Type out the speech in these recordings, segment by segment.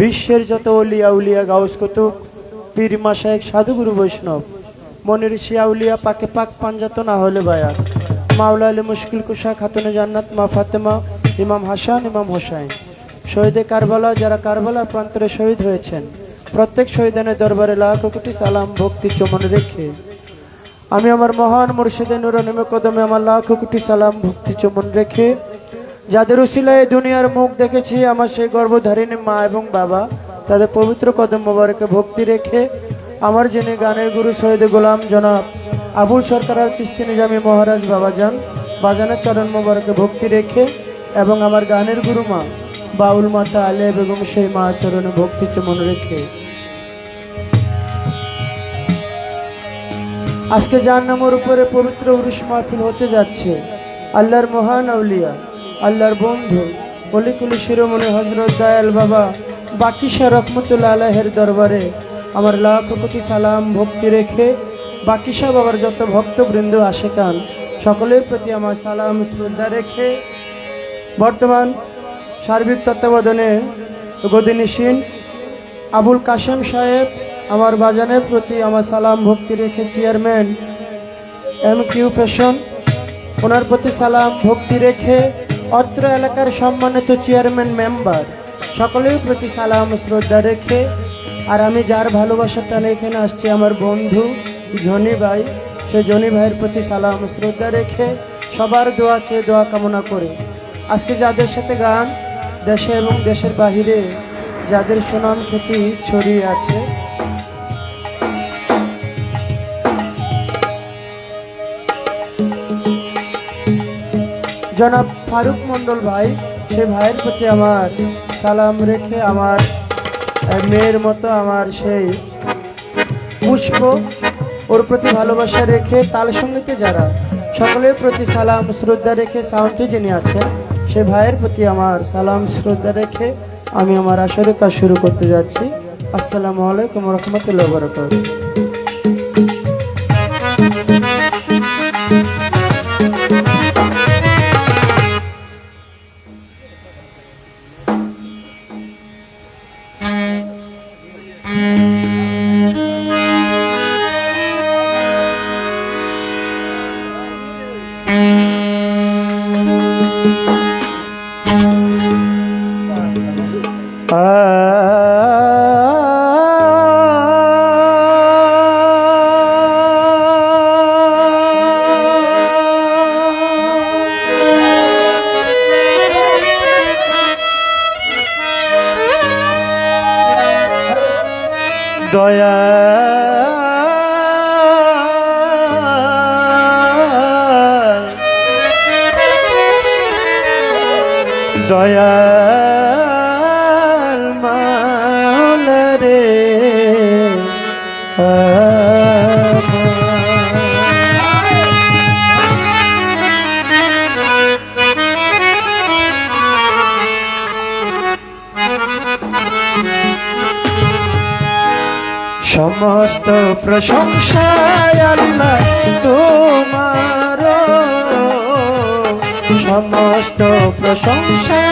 বিশ্বের যত অলিয়া উলিয়া গাউস কুতুব পীর মাসায়েক সাধুগুরু বৈষ্ণব মনির শিয়া উলিয়া পাকে পাক পাঞ্জাত না হলে বায়াত মাওলা আলী মুশকিল কুশা খাতুনে জান্নাত মা ফাতেমা, ইমাম হাসান, ইমাম হোসাইন। শহীদে কারবালা, যারা কারবালার প্রান্তরে শহীদ হয়েছেন, প্রত্যেক শহীদানের দরবারে লাখ কোটি সালাম, ভক্তি, চমন রেখে। আমি আমার মহান মুর্শিদে নুরানিমে কদমে আমার লাখ কোটি সালাম, ভক্তি, চমন রেখে যাদের উসিলায় এই দুনিয়ার মুখ দেখেছি, আমার সেই গর্ভধারিণী মা এবং বাবা, তাদের পবিত্র কদম মোবারকে ভক্তি রেখে আমার যিনি গানের গুরু সৈয়দ গোলাম জনাব আবুল সরকার আল চিস্তি নিজামী মহারাজ বাবাজান বাজানের চরণ মোবারকে ভক্তি রেখে এবং আমার গানের গুরু মা, বাউল মাতা আলিয়া বেগম সেই মা চরণে ভক্তি চমন রেখে। আজকে যার নামের উপরে পবিত্র উরুষ মাহফিল হতে যাচ্ছে। আল্লাহর মহান আউলিয়া। আল্লাহর বন্ধু, অলিকুলি শিরোমণি হজরত দয়াল বাবা বাকিশা রহমতুল্লা আলাহের দরবারে আমার লাখ কোটি সালাম, ভক্তি রেখে বাকিশা বাবার যত ভক্তবৃন্দ আশেকান সকলের প্রতি আমার সালাম, শ্রদ্ধা রেখে বর্তমান সার্বিক তত্ত্বাবধানে গদিনীশীন আবুল কাশেম সাহেব আমার বাজানের প্রতি আমার সালাম, ভক্তি রেখে চেয়ারম্যান, এম কিউ ফ্যাশন, ওনার প্রতি সালাম, ভক্তি রেখে অত্র এলাকার সম্মানিত চেয়ারম্যান মেম্বার, সকলের প্রতি সালাম শ্রদ্ধা রেখে, আর আমি যার ভালোবাসার টানে এখানে আসছি আমার বন্ধু জনি ভাই, সে জনি ভাইয়ের প্রতি সালাম শ্রদ্ধা রেখে সবার দোয়া চেয়ে দোয়া কামনা করে। আজকে যাদের সাথে গান, দেশে এবং দেশের বাহিরে যাদের সুনাম খ্যাতি ছড়িয়ে আছে জনাব ফারুক মন্ডল ভাই, সে ভাইয়ের প্রতি আমার সালাম রেখে আমার মেয়ের মতো আমার সেই পুষ্প ওর প্রতি ভালোবাসা রেখে তাল সঙ্গীতে যারা, সকলের প্রতি সালাম শ্রদ্ধা রেখে সাউন্ডে যিনি আছেন, সে ভাইয়ের প্রতি আমার সালাম শ্রদ্ধা রেখে আমি আমার আসরে কাজ শুরু করতে যাচ্ছি। আসসালামু আলাইকুম রহমতুল্লাহ বরকাত Mm-hmm. দয়া দয়াল সমস্ত প্রশংসায় তোমার। সমস্ত প্রশংসা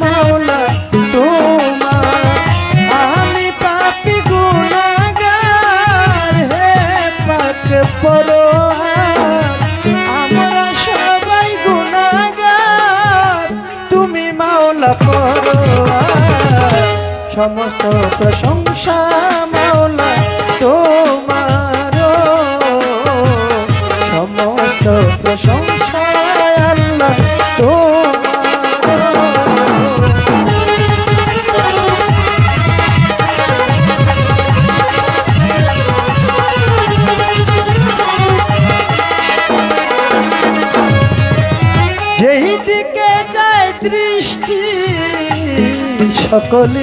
মাওলা সমস্ত প্রশংসা মাওলা তোমার সমস্ত প্রশংসা আল্লাহ সকলে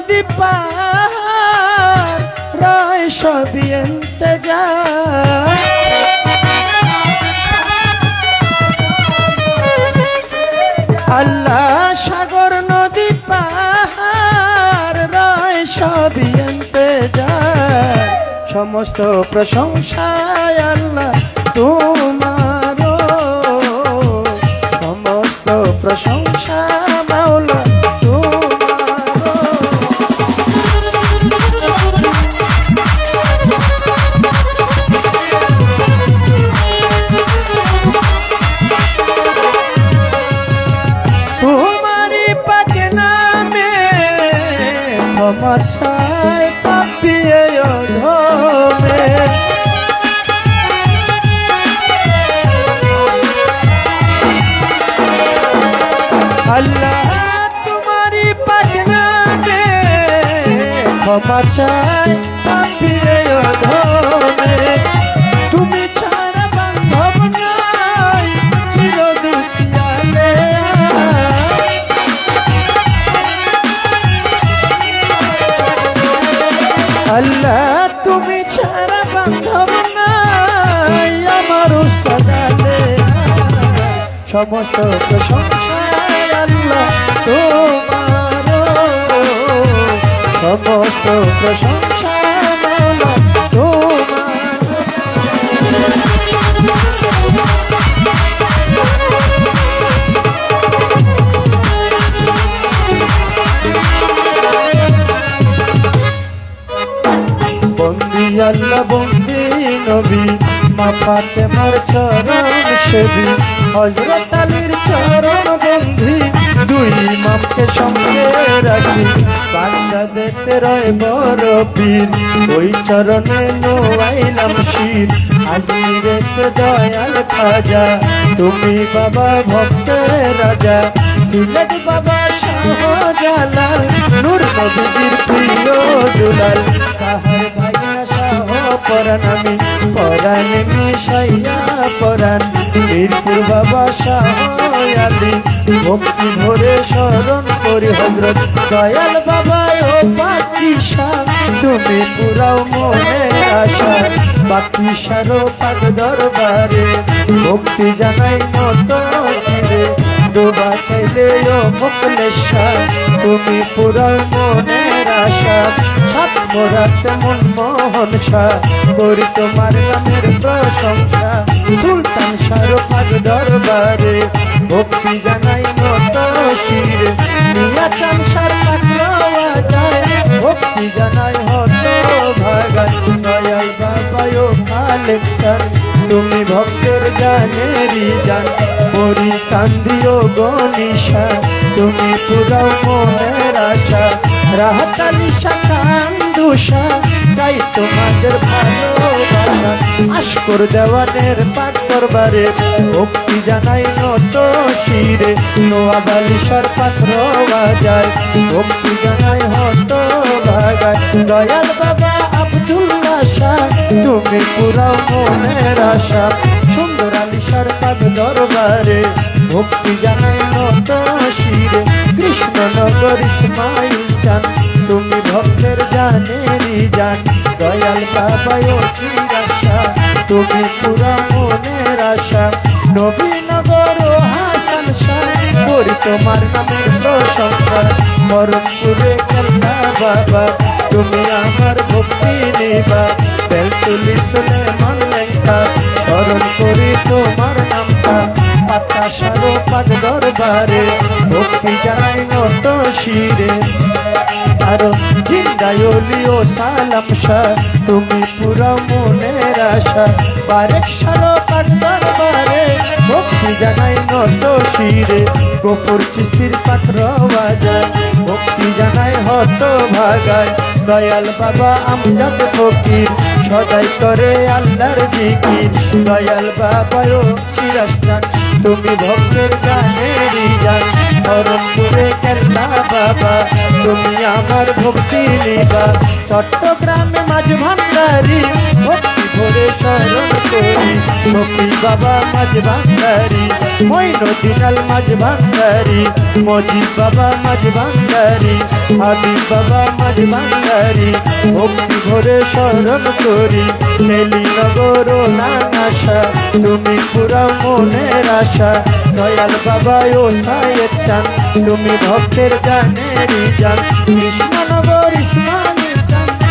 নদী পাহাড় রায় সবই আল্লাহ সাগর নদী পাহাড় রায় সবই এন্তজার সমস্ত প্রশংসায় আল্লাহ ক্ষমা চায় পাপিয়ে অধমে। তুমি ছাড়া বান্ধব নাই সমস্ত প্রশংসা আল্লাহ তোমার সমস্ত প্রশংসা বন্দি আল্লাহ বন্দি নবী মা ফাতেমার চরণ সেবী। হজরত দুই মামকে সঙ্গে রাখি। বাচ্চা দেখতে রয় বড় পীর ওই চরণে নোয়াইলাম শির। হাজিরে দয়াল খাজা, তুমি বাবা ভক্তের রাজা। সিলেট বাবা শাহজালাল, নূর নবীর প্রিয় দুলাল। শাহ পরাণ, আমি পরাণ পরাণ। বীরপুর বাবা শাহ আলী ভক্তি ভরে স্মরণ করি হজরত। দয়াল বাবা, ও বাকি তুমি পুরাও মনে আশা। সারো পাক দরবারে, ভক্তি জানাই শিরে। ডোবা চাইলে ও মোকলেশা তুমি পুরাও মনের আশা, সাত মোরাতে মন মোহন শাহ করি তোমার নামের প্রশংসা, সুলতান শাহরুখ দরবারে ভক্তি জানাই নত শিরে, মিয়া চান সার পাকড়াওয়া যায়, ভক্তি জানাই হত ভাগায় দয়াল বাবায়ও খালেক চান তুমি ভক্তের জানেরি জান পরি কান্দিও গনিশা তুমি পুরাও মনের আশা, রাহাতালি শাখান দুষা চাই তোমাদের ভালোবাসা। আশকর দেওয়ানের পাক দরবারে ভক্তি জানাই নত শিরে নোয়াবালি সরপাত রওয়া যায়। ভক্তি জানাই হত ভাগায় দয়াল বাবা। শাহ তুমি পুরাও মনের আশা। সুন্দর আলী সরপাত দরবারে ভক্তি জানাই নত শিরে কৃষ্ণনগর ইসমাইল চান, তুমি ভক্তের জানেরি জান। দয়াল বাবা ও শ্রীরাশা তুমি পুরা মনের আশা। নবীনগর হাসান শাহ করি তোমার নামের প্রশংসা কন্যা বাবা তুমি আমার ভক্তি নেবা। বেলতুলি সুলেমান লেঙ্কা, স্মরণ করি তোমার নামটা। পাতা সারো পাক দরবারে ভক্তি জানাই নত শিরে। আরও জিন্দায়লি ও সালাম শাহ তুমি পুরা মনের আশা। বারেক সারো পাক দরবারে ভক্তি জানাই নত শিরে। গোপুর চিস্তির পাত্র বাজায়, ভক্তি জানাই হত ভাগায় দয়াল বাবা আমজাদ ফকির সদাই করে আল্লাহর জিকির। দয়াল বাবায় ও চিরাস্তান তুমি ভক্তের গানেরই যান হরমপুরে কেল্লা বাবা, তুমি আমার ভক্তি নিবা চট্টগ্রামে মাঝ ভান্ডারি, ভক্তি ভরে স্মরণ করি। ভক্তি বাবা মাঝ ভান্ডারি মৈনদিনাল মাঝ বাবা মাঝ ভান্ডারি, হাবিব বাবা মাঝ ভান্ডারি। ভক্তি ভরে স্মরণ করি নীলিনগর নাশা তুমি পুরা মনের আশা। দয়াল বাবা ও সায়েদ চান তুমি ভক্তের গানেরই ইসমাইল চান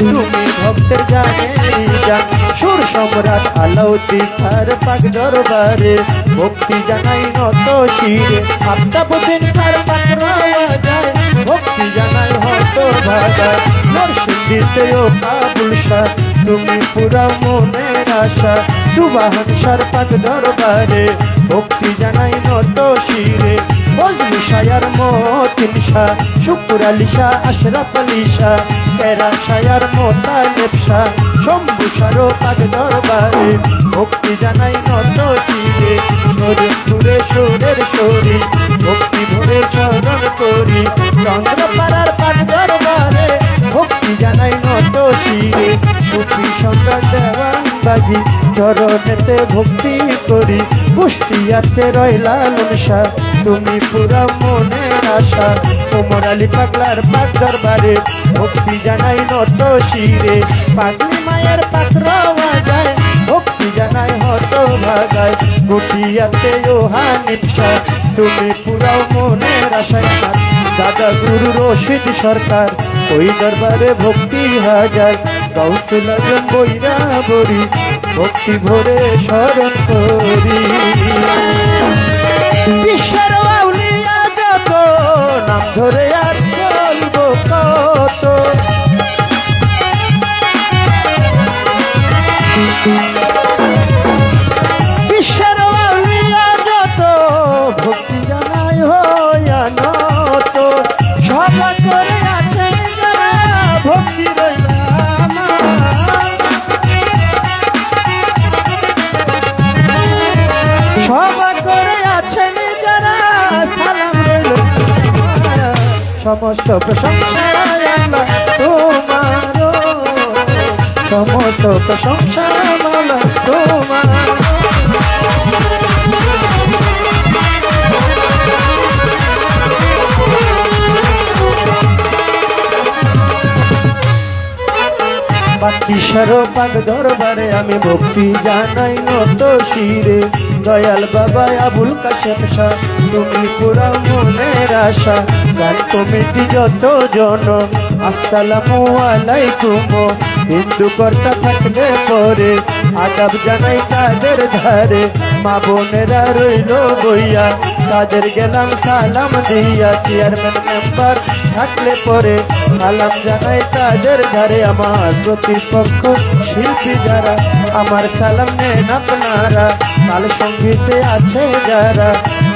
তুমি ভক্তের গানেরই যান সুর সম্রাট আলাউদ্দিন খার পাক দরবারে। ভক্তি জানাই নত শিরে আফতাবুদ্দিন খার পাক রাওয়া যায় ভক্তি জানাই হত ভাগায় নরসিংদীতে ও কাবুল শাহ। তুমি পুরা মনের আশা সুবাহান সার পাক দরবারে। ভক্তি জানাই নত শিরে বজলু শায়ার মতিন শাহ, শুকুর আলী শাহ, আশরাফ আলী শাহ তেরা শায়ার মোতালেব শাহ, শম্ভু সারো পাক দরবারে ভক্তি জানাই নত শিরে শরীরপুরে সুরের শরী ভক্তি ভরে চরণ করি, চন্দ্রপাড়ার পাক বাগি চরণেতে ভক্তি করি, কুষ্টিয়াতে রইলা লনসা তুমি পুরা মনের আশা তোমর আলী পাগলার পাক দরবারে। ভক্তি জানাই নত শিরে, পাগলি মায়ের পাত্র বাজায় ভক্তি জানাই হত ভাগায় গুটিয়াতে ও হানিপসা তুমি পুরাও মনের আশায় দাদা গুরু রশিদ সরকার, ওই দরবারে ভক্তি হাজার আজম বইরা বরি ভক্তি ভরে স্মরণ করি। ঈশ্বর আউলিয়া যত নাম ধরে আর চলব কত। সমস্ত প্রশংসা আল্লাহ তোমার সমস্ত প্রশংসা আল্লাহ তোমার পাক দরবারে আমি ভক্তি জানাই নত শিরে। দয়াল বাবা আবুল কাশেম শাহ তুমি পুরা মনের আশা। গান কমিটি যত জন, আসসালামু আলাইকুম। হিন্দু কর্তা থাকলে পরে আদাব জানাই তাদের ধারে। মা বোনেরা রইল বইয়া, তাদের গেলাম সালাম দিয়া। চেয়ারম্যান মেম্বার থাকলে পরে সালাম জানাই তাদের ধারে। আমার প্রতিপক্ষ শিল্পী যারা, আমার সালাম নেন আপনারা। কাল সঙ্গীতে আছে যারা,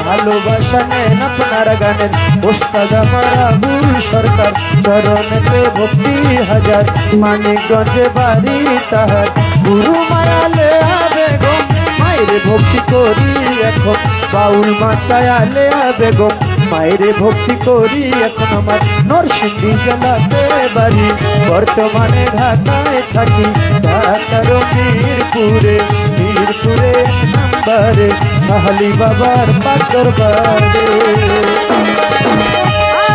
ভালোবাসা নেন আপনারা গানের। ওস্তাদ আমার আবুল সরকার চরণেতে ভক্তি হাজার, মানিকগঞ্জে বাড়ি তাহার। গুরু মায়ালে বেগম মায়ের ভক্তি করি এখন। বাউল মাতায় আলে বেগম মায়ের ভক্তি করি, এখন আমার নরসিংদী জেলাতে বাড়ি। বর্তমানে ঢাকায় থাকি ঢাকার মিরপুরে মিরপুরে নাম্বারে, কাহালি বাবার পাতর বারে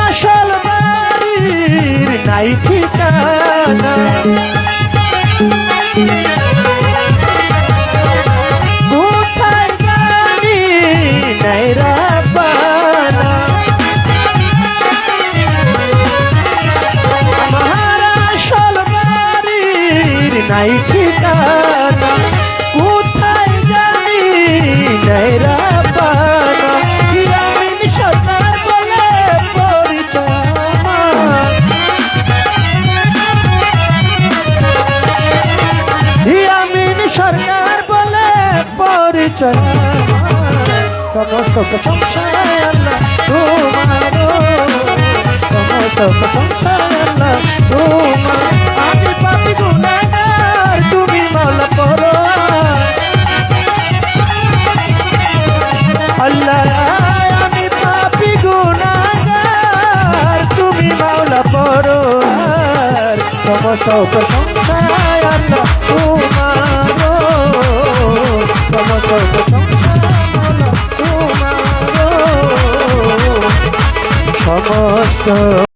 আসল বাড়ির নাই ঠিকানা নাই ঠিকানা? কোথায় যাই নেরা পানা? ইয়ামিন সরকার বলে পরিচয়। সরকার বলে পরিচয়। সমস্ত প্রশংসায় আল্লাহ তোমার সমস্ত প্রশংসায় আল্লাহ তোমার সমস্ত প্রশংসায় আল্লাহ তোমার সমস্ত প্রশংসায় তোমার সমস্ত